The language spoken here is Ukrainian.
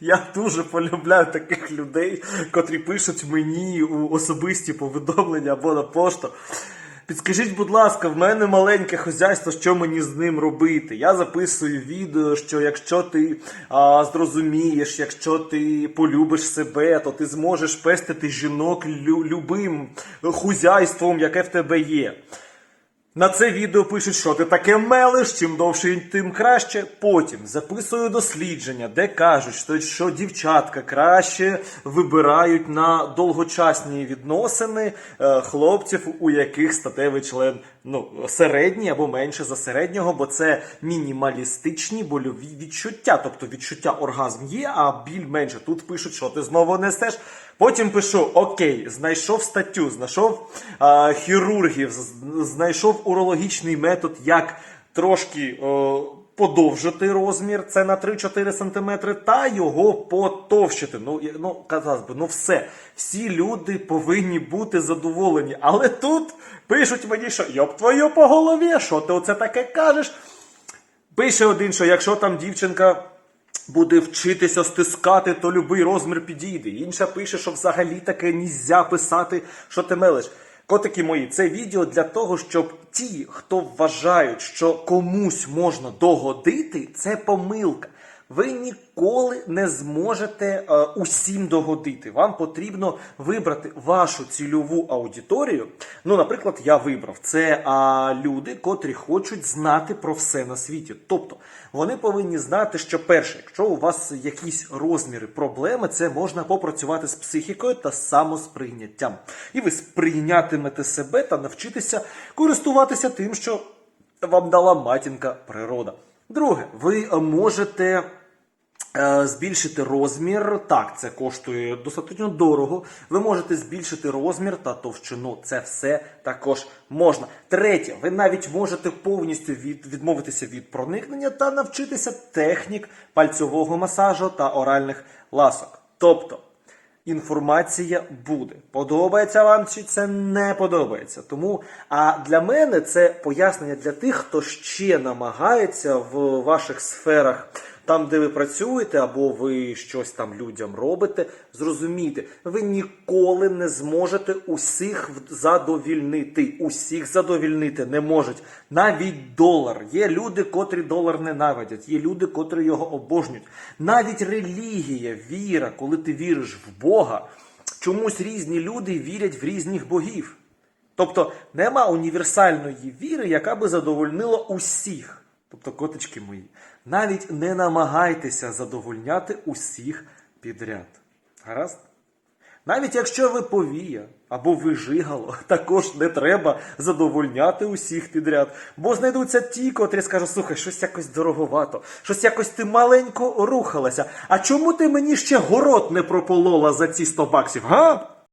Я дуже полюбляю таких людей, котрі пишуть мені у особисті повідомлення або на пошту. Підскажіть, будь ласка, в мене маленьке хазяйство, що мені з ним робити? Я записую відео, що якщо ти а, зрозумієш, якщо ти полюбиш себе, то ти зможеш пестити жінок лю- любим хузяйством, яке в тебе є. На це відео пишуть, що ти таке мелиш, чим довше тим краще. Потім записую дослідження, де кажуть, що, дівчатка краще вибирають на довгочасні відносини е, хлопців, у яких статевий член ну, середній або менше за середнього, бо це мінімалістичні больові відчуття. Тобто відчуття оргазм є, а біль менше. Тут пишуть, що ти знову несеш. Потім пишу: Окей, знайшов статтю, знайшов а, хірургів, знайшов урологічний метод, як трошки о, подовжити розмір, це на 3-4 см, та його потовщити. Ну, ну казалось би, ну все. Всі люди повинні бути задоволені. Але тут пишуть мені, що йоп твою по голові, що ти оце таке кажеш? Пише один, що якщо там дівчинка буде вчитися стискати, то любий розмір підійде. Інша пише, що взагалі таке нельзя писати, що ти мелиш. Котики мої, це відео для того, щоб ті, хто вважають, що комусь можна догодити, це помилка. Ви ніколи не зможете е, усім догодити. Вам потрібно вибрати вашу цільову аудиторію. Ну, наприклад, я вибрав це а, люди, котрі хочуть знати про все на світі. Тобто вони повинні знати, що перше, якщо у вас якісь розміри проблеми, це можна попрацювати з психікою та самосприйняттям. І ви сприйнятимете себе та навчитися користуватися тим, що вам дала матінка природа. Друге, ви е, можете е, збільшити розмір. Так, це коштує достатньо дорого. Ви можете збільшити розмір та товщину. Це все також можна. Третє, ви навіть можете повністю від, відмовитися від проникнення та навчитися технік пальцьового масажу та оральних ласок. Тобто. Інформація буде. Подобається вам чи це не подобається. Тому а для мене це пояснення для тих, хто ще намагається в ваших сферах, там, де ви працюєте, або ви щось там людям робите, зрозумійте, ви ніколи не зможете усіх задовільнити. Усіх задовільнити не можуть. Навіть долар. Є люди, котрі долар ненавидять, є люди, котрі його обожнюють. Навіть релігія, віра, коли ти віриш в Бога, чомусь різні люди вірять в різних богів. Тобто нема універсальної віри, яка би задовольнила усіх. Тобто, котички мої, навіть не намагайтеся задовольняти усіх підряд. Гаразд? Навіть якщо ви повія або ви жигало, також не треба задовольняти усіх підряд. Бо знайдуться ті, котрі скажуть, слухай, щось якось дороговато, щось якось ти маленько рухалася. А чому ти мені ще город не прополола за ці 100 баксів? Га?